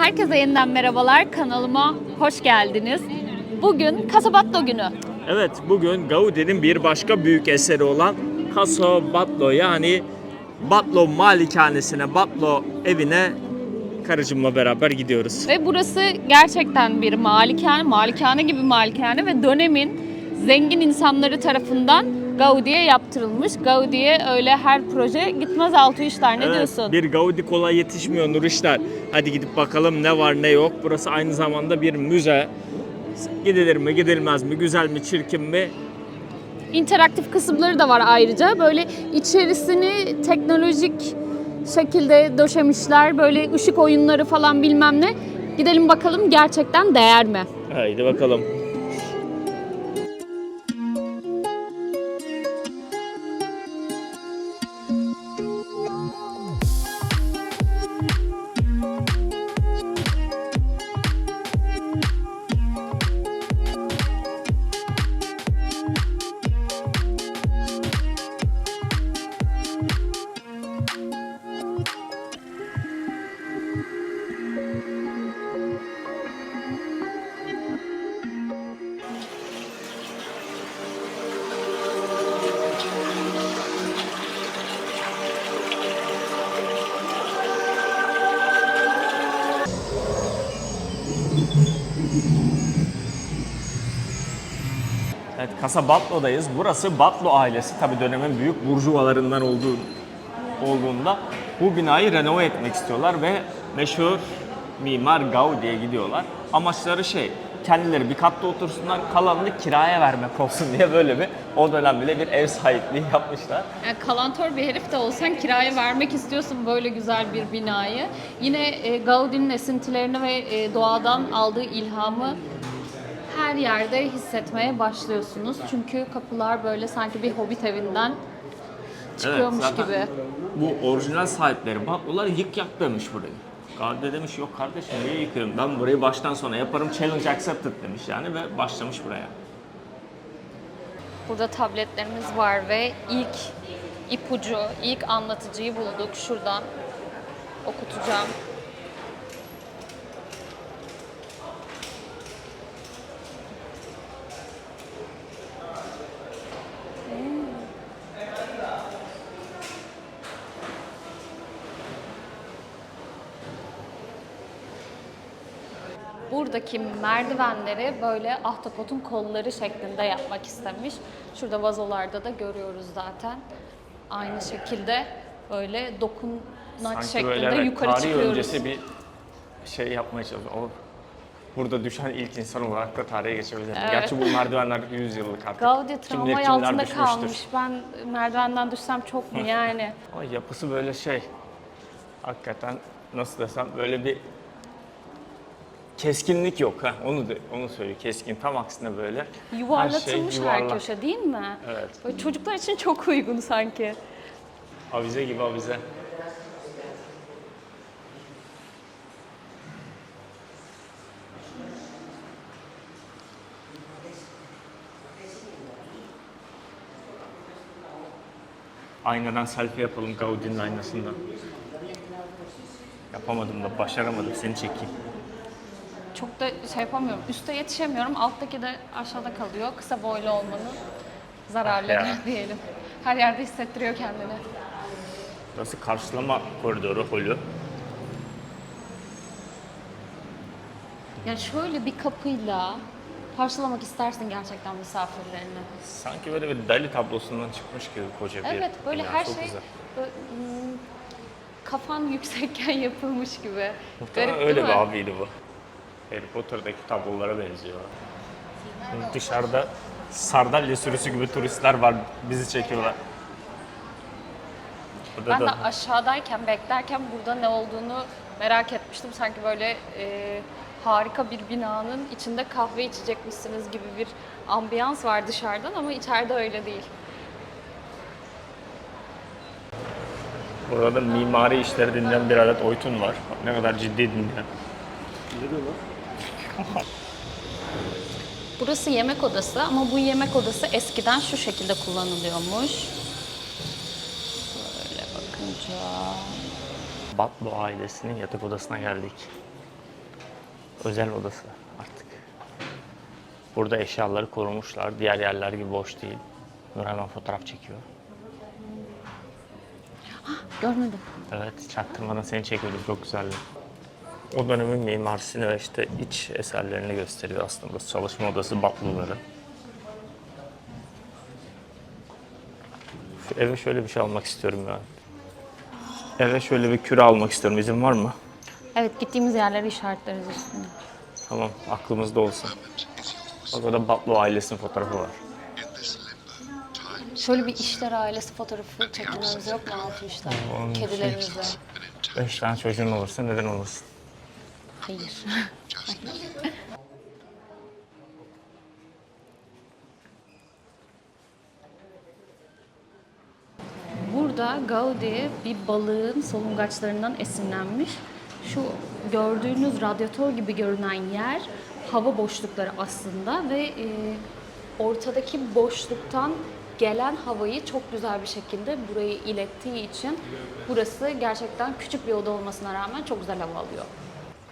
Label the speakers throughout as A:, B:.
A: Herkese yeniden merhabalar. Kanalıma hoş geldiniz. Bugün Kasabatlo günü.
B: Evet bugün Gaudi'nin bir başka büyük eseri olan Caso Batlo yani Batlo malikanesine, Batlo evine karıcımla beraber gidiyoruz.
A: Ve burası gerçekten bir malikane, malikane gibi malikane ve dönemin zengin insanları tarafından Gaudi'ye yaptırılmış. Gaudi'ye öyle her proje gitmez altı işler ne
B: Evet,
A: diyorsun?
B: Bir Gaudi kolay yetişmiyor Nur İşler. Hadi gidip bakalım ne var ne yok. Burası aynı zamanda bir müze. Gidilir mi gidilmez mi, güzel mi çirkin mi?
A: İnteraktif kısımları da var ayrıca. Böyle içerisini teknolojik şekilde döşemişler. Böyle ışık oyunları falan bilmem ne. Gidelim bakalım gerçekten değer mi?
B: Haydi bakalım. Evet, Kasa Batlo'dayız. Burası Batlo ailesi. Tabii dönemin büyük burjuvalarından olduğu, olduğunda bu binayı renove etmek istiyorlar ve meşhur mimar Gaudi'ye gidiyorlar. Amaçları şey, kendileri bir katta otursunlar, kalanını kiraya vermek olsun diye böyle bir o dönem bile bir ev sahipliği yapmışlar.
A: Yani kalantör bir herif de olsan kiraya vermek istiyorsun böyle güzel bir binayı. Yine e, Gaudi'nin esintilerini ve e, doğadan aldığı ilhamı her yerde hissetmeye başlıyorsunuz. Çünkü kapılar böyle sanki bir hobbit evinden çıkıyormuş
B: zaten
A: gibi.
B: Bu orijinal sahipleri Batlo'lar yık yak demiş burayı. Gaudi demiş yok kardeşim niye yıkıyorum ben burayı baştan sona yaparım challenge accepted demiş yani ve başlamış buraya.
A: Burada tabletlerimiz var ve ilk ipucu, ilk anlatıcıyı bulduk. Şuradan okutacağım. Buradaki merdivenleri böyle ahtapotun kolları şeklinde yapmak istemiş. Şurada vazolarda da görüyoruz zaten. Aynı şekilde böyle dokunaç şeklinde yukarı
B: tarih
A: çıkıyoruz.
B: öncesi bir şey yapmaya çalışıyor. O burada düşen ilk insan olarak da tarihe geçebilir.
A: Evet.
B: Gerçi bu merdivenler 100 yıllık artık.
A: Gaudi
B: kimler
A: altında
B: düşmüştür.
A: kalmış. Ben merdivenden düşsem çok mu yani?
B: Ama yapısı böyle şey. Hakikaten nasıl desem böyle bir keskinlik yok ha. Onu da, onu söylüyor. Keskin tam aksine böyle.
A: Yuvarlatılmış
B: her
A: her,
B: şey yuvarlak.
A: köşe değil mi?
B: Evet.
A: Böyle çocuklar için çok uygun sanki.
B: Avize gibi avize. Aynadan selfie yapalım Gaudi'nin aynasından. Yapamadım da başaramadım seni çekeyim.
A: Çok da şey yapamıyorum. Üste yetişemiyorum. Alttaki de aşağıda kalıyor. Kısa boylu olmanın zararları
B: Ah ya.
A: diyelim. Her yerde hissettiriyor kendini.
B: Burası karşılama koridoru holü.
A: Yani şöyle bir kapıyla karşılamak istersin gerçekten misafirlerini.
B: Sanki böyle bir Dali tablosundan çıkmış gibi koca bir
A: Evet böyle
B: bina.
A: her
B: Çok
A: şey
B: güzel.
A: böyle, hmm, kafan yüksekken yapılmış gibi.
B: Muhtemelen
A: Garip
B: öyle
A: değil
B: bir
A: mi?
B: abiydi bu. Harry Potter'daki tablolara benziyor. Dışarıda sardalya sürüsü gibi turistler var bizi çekiyorlar. Burada
A: Ben de
B: da
A: aşağıdayken beklerken burada ne olduğunu merak etmiştim. Sanki böyle e, harika bir binanın içinde kahve içecekmişsiniz gibi bir ambiyans var dışarıdan ama içeride öyle değil.
B: burada da mimari işleri dinleyen bir adet Oytun var. Ne kadar ciddi dinleyen.
A: Burası yemek odası ama bu yemek odası eskiden şu şekilde kullanılıyormuş. Böyle bakınca
B: Batlo ailesinin yatak odasına geldik. özel odası artık. Burada eşyaları korumuşlar. Diğer yerler gibi boş değil. Nur hemen fotoğraf çekiyor.
A: Görmedim.
B: Evet, çaktırmadan seni çekiyordum. Çok güzeldi. O dönemin mimarisini ve işte iç eserlerini gösteriyor aslında. Burası çalışma odası Batlıları. Eve şöyle bir şey almak istiyorum ya. Eve şöyle bir küre almak istiyorum. İzin var mı?
A: Evet gittiğimiz yerleri işaretleriz üstünde.
B: Tamam, aklımızda olsun. Orada Batlı ailesinin fotoğrafı var.
A: Şöyle bir işler ailesi fotoğrafı çekilmemiz yok mu altı işler? Kedilerimizle.
B: Beş tane çocuğun olursa neden olmasın?
A: Hayır. Burada Gaudi bir balığın solungaçlarından esinlenmiş. Şu gördüğünüz radyatör gibi görünen yer hava boşlukları aslında ve e, ortadaki boşluktan gelen havayı çok güzel bir şekilde buraya ilettiği için burası gerçekten küçük bir oda olmasına rağmen çok güzel hava alıyor.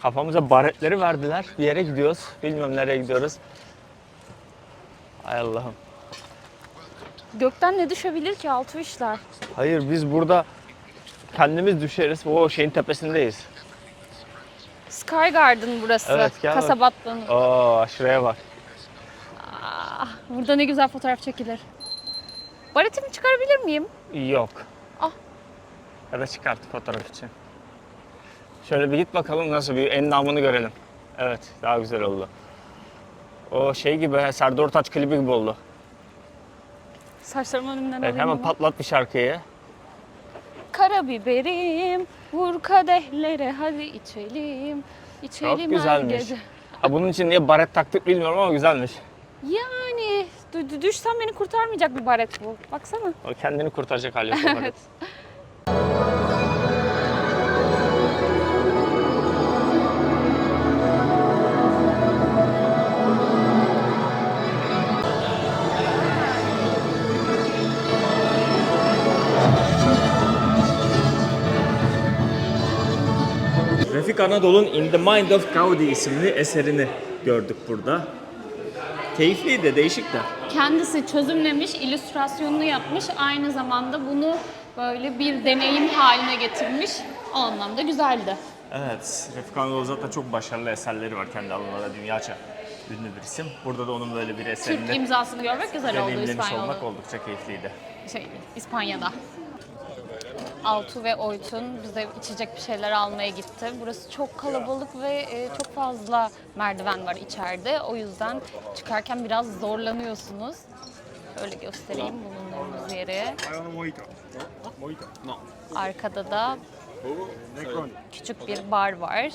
B: Kafamıza baretleri verdiler. Bir yere gidiyoruz. Bilmiyorum nereye gidiyoruz. Ay Allah'ım.
A: Gökten ne düşebilir ki altı işler?
B: Hayır biz burada kendimiz düşeriz. O şeyin tepesindeyiz.
A: Sky Garden burası.
B: Evet, gel bak.
A: Kasabatlı'nın.
B: Aa şuraya bak.
A: Ah, burada ne güzel fotoğraf çekilir. Baretimi çıkarabilir miyim?
B: Yok.
A: Ah.
B: Ya da çıkart fotoğraf için. Şöyle bir git bakalım nasıl bir endamını görelim. Evet daha güzel oldu. O şey gibi Serdar Ortaç klibi gibi oldu.
A: Saçlarımın önümden
B: Evet,
A: alayım
B: hemen
A: ama.
B: patlat bir şarkıyı.
A: Karabiberim, vur kadehlere hadi içelim. İçelim
B: Çok
A: her
B: güzelmiş.
A: gece.
B: Ha, bunun için niye baret taktık bilmiyorum ama güzelmiş.
A: Yani dü- dü- düşsem beni kurtarmayacak bir baret bu. Baksana.
B: O kendini kurtaracak hali yok o baret. Refik Anadolu'nun In the Mind of Gaudi isimli eserini gördük burada. Keyifliydi, değişik de.
A: Kendisi çözümlemiş, illüstrasyonunu yapmış. Aynı zamanda bunu böyle bir deneyim haline getirmiş. O anlamda güzeldi.
B: Evet, Refik Anadolu zaten çok başarılı eserleri var kendi alanında dünyaça ünlü bir isim. Burada da onun böyle bir
A: Türk
B: eserini
A: imzasını görmek güzel oldu
B: deneyimlemiş
A: İspanyol'da.
B: olmak oldukça keyifliydi.
A: şey, İspanya'da. Altu ve Oytun bize içecek bir şeyler almaya gitti. Burası çok kalabalık ve e, çok fazla merdiven var içeride. O yüzden çıkarken biraz zorlanıyorsunuz. Şöyle göstereyim bulunduğumuz yeri. Arkada da küçük bir bar var.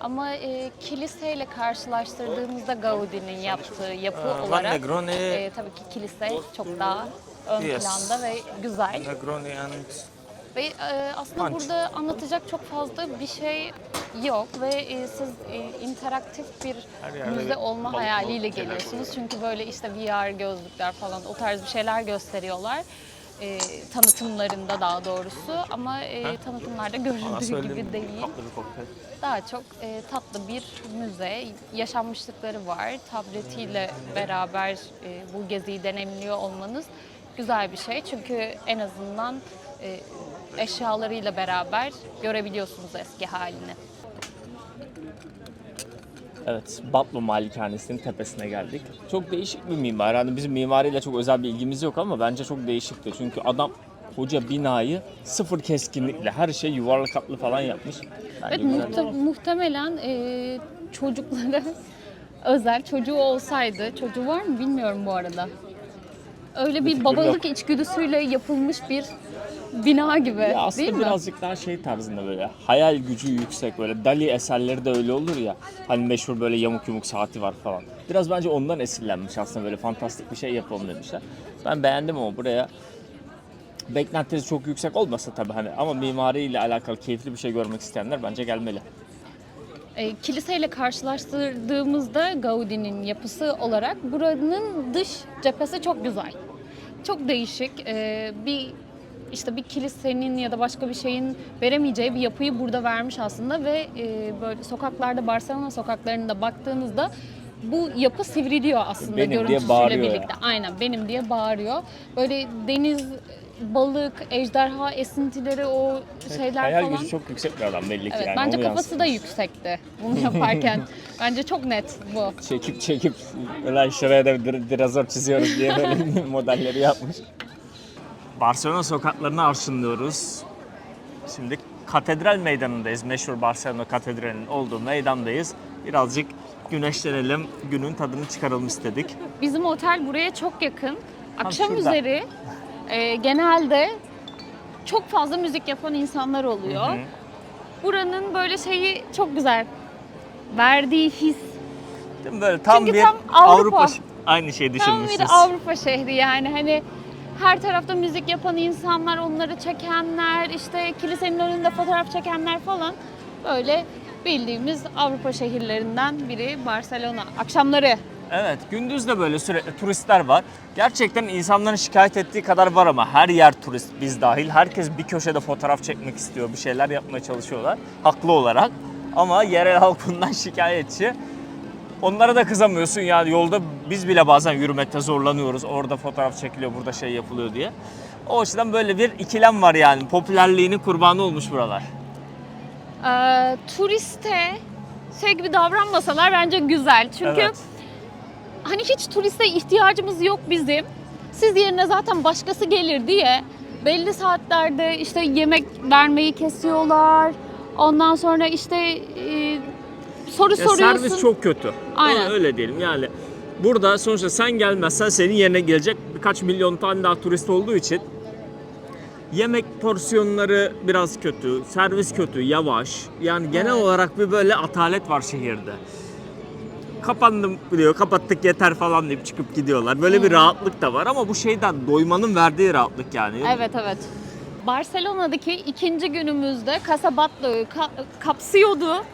A: Ama e, kiliseyle karşılaştırdığımızda Gaudi'nin yaptığı yapı
B: Van
A: olarak e, tabii ki kilise çok daha ön
B: Yes.
A: planda ve güzel.
B: Negroni and
A: Ve e, aslında
B: Punch.
A: burada anlatacak çok fazla bir şey yok ve e, siz e, interaktif bir
B: Her yerde
A: müze
B: bir
A: olma
B: balık
A: hayaliyle
B: balık şeyler
A: geliyorsunuz. Çünkü böyle işte VR gözlükler falan o tarz bir şeyler gösteriyorlar. E, tanıtımlarında daha doğrusu ama e, tanıtımlarda
B: Bana söylediğin
A: gibi değil.
B: tatlı bir kokteyl.
A: Daha çok e, tatlı bir müze, yaşanmışlıkları var. Tabletiyle beraber e, bu geziyi deneyimliyor olmanız güzel bir şey. Çünkü en azından e, eşyalarıyla beraber görebiliyorsunuz eski halini.
B: Evet, Batlı Malikanesinin tepesine geldik. Çok değişik bir mimar. Yani bizim mimariyle çok özel bir ilgimiz yok ama bence çok değişikti. Çünkü adam koca binayı sıfır keskinlikle her şey yuvarlak hatlı falan yapmış. Bence
A: Evet muhte- muhtemelen e, çocuklara özel çocuğu olsaydı, çocuğu var mı bilmiyorum bu arada. Öyle bir babalık içgüdüsüyle yapılmış bir bina gibi
B: Ya aslında
A: değil mi?
B: birazcık daha şey tarzında böyle hayal gücü yüksek böyle Dali eserleri de öyle olur ya hani meşhur böyle yamuk yumuk saati var falan. Biraz bence ondan esinlenmiş aslında böyle fantastik bir şey yapalım demişler. Ben beğendim ama buraya beklentiniz çok yüksek olmasa tabii hani ama mimariyle alakalı keyifli bir şey görmek isteyenler bence gelmeli.
A: E, kiliseyle karşılaştırdığımızda Gaudi'nin yapısı olarak buranın dış cephesi çok güzel. Çok değişik. E, bir işte bir kilisenin ya da başka bir şeyin veremeyeceği bir yapıyı burada vermiş aslında ve e, böyle sokaklarda Barcelona sokaklarında baktığınızda bu yapı sivriliyor aslında
B: Benim
A: görüntüsüyle birlikte. Aynen benim diye bağırıyor. Böyle deniz, balık, ejderha esintileri o şeyler
B: Hayal
A: falan.
B: gücü çok yüksek bir adam belli ki
A: Evet,
B: yani.
A: bence
B: onu
A: kafası da
B: yansıtmış.
A: yüksekti bunu yaparken. bence çok net bu.
B: Çekip çekip ulan şuraya da bir dinozor çiziyoruz diye böyle modelleri yapmış. Barcelona sokaklarını arşınlıyoruz. Şimdi Katedral Meydanı'ndayız. Meşhur Barcelona Katedrali'nin olduğu meydandayız. Birazcık güneşlenelim, günün tadını çıkaralım istedik.
A: Bizim otel buraya çok yakın. Akşam üzeri e, genelde çok fazla müzik yapan insanlar oluyor.
B: Hı hı.
A: Buranın böyle şeyi çok güzel. Verdiği his.
B: Değil mi? Böyle tam
A: Çünkü
B: bir
A: tam Avrupa.
B: ş- aynı
A: Tam
B: düşünmüşsünüz.
A: bir Avrupa şehri yani hani her tarafta müzik yapan insanlar, onları çekenler, işte kilisenin önünde fotoğraf çekenler falan böyle bildiğimiz Avrupa şehirlerinden biri Barcelona. Akşamları
B: Evet, gündüz de böyle sürekli turistler var. Gerçekten insanların şikayet ettiği kadar var ama her yer turist, biz dahil. Herkes bir köşede fotoğraf çekmek istiyor, bir şeyler yapmaya çalışıyorlar. Haklı olarak. Ama yerel halk bundan şikayetçi. Onlara da kızamıyorsun yani yolda biz bile bazen yürümekte zorlanıyoruz. Orada fotoğraf çekiliyor, burada şey yapılıyor diye. O açıdan böyle bir ikilem var yani. Popülerliğinin kurbanı olmuş buralar.
A: Ee, turiste şey gibi davranmasalar bence güzel. Çünkü
B: Evet.
A: Hani hiç turiste ihtiyacımız yok bizim. Siz yerine zaten başkası gelir diye belli saatlerde işte yemek vermeyi kesiyorlar. Ondan sonra işte e, soru
B: Ya
A: soruyorsun.
B: servis çok kötü.
A: Aynen.
B: Öyle, öyle diyelim yani. Burada sonuçta sen gelmezsen senin yerine gelecek birkaç milyon tane daha turist olduğu için yemek porsiyonları biraz kötü, servis kötü, yavaş. Yani genel
A: Evet.
B: olarak bir böyle atalet var şehirde. Kapandım diyor, kapattık yeter falan deyip çıkıp gidiyorlar. Böyle bir rahatlık da var ama bu şeyden doymanın verdiği rahatlık yani.
A: Evet evet. Barcelona'daki ikinci günümüzde Casa Batlló'yu ka- kapsıyordu.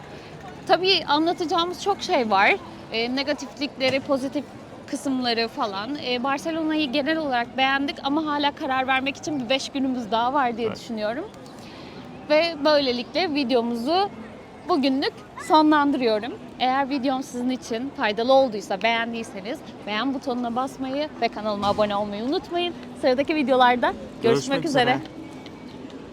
A: Tabii anlatacağımız çok şey var. E, negatiflikleri, pozitif kısımları falan. E, Barcelona'yı genel olarak beğendik ama hala karar vermek için bir 5 günümüz daha var diye
B: Evet.
A: düşünüyorum. Ve böylelikle videomuzu bugünlük sonlandırıyorum. Eğer videom sizin için faydalı olduysa, beğendiyseniz beğen butonuna basmayı ve kanalıma abone olmayı unutmayın. Sıradaki videolarda görüşmek,
B: Görüşmek
A: üzere.
B: üzere.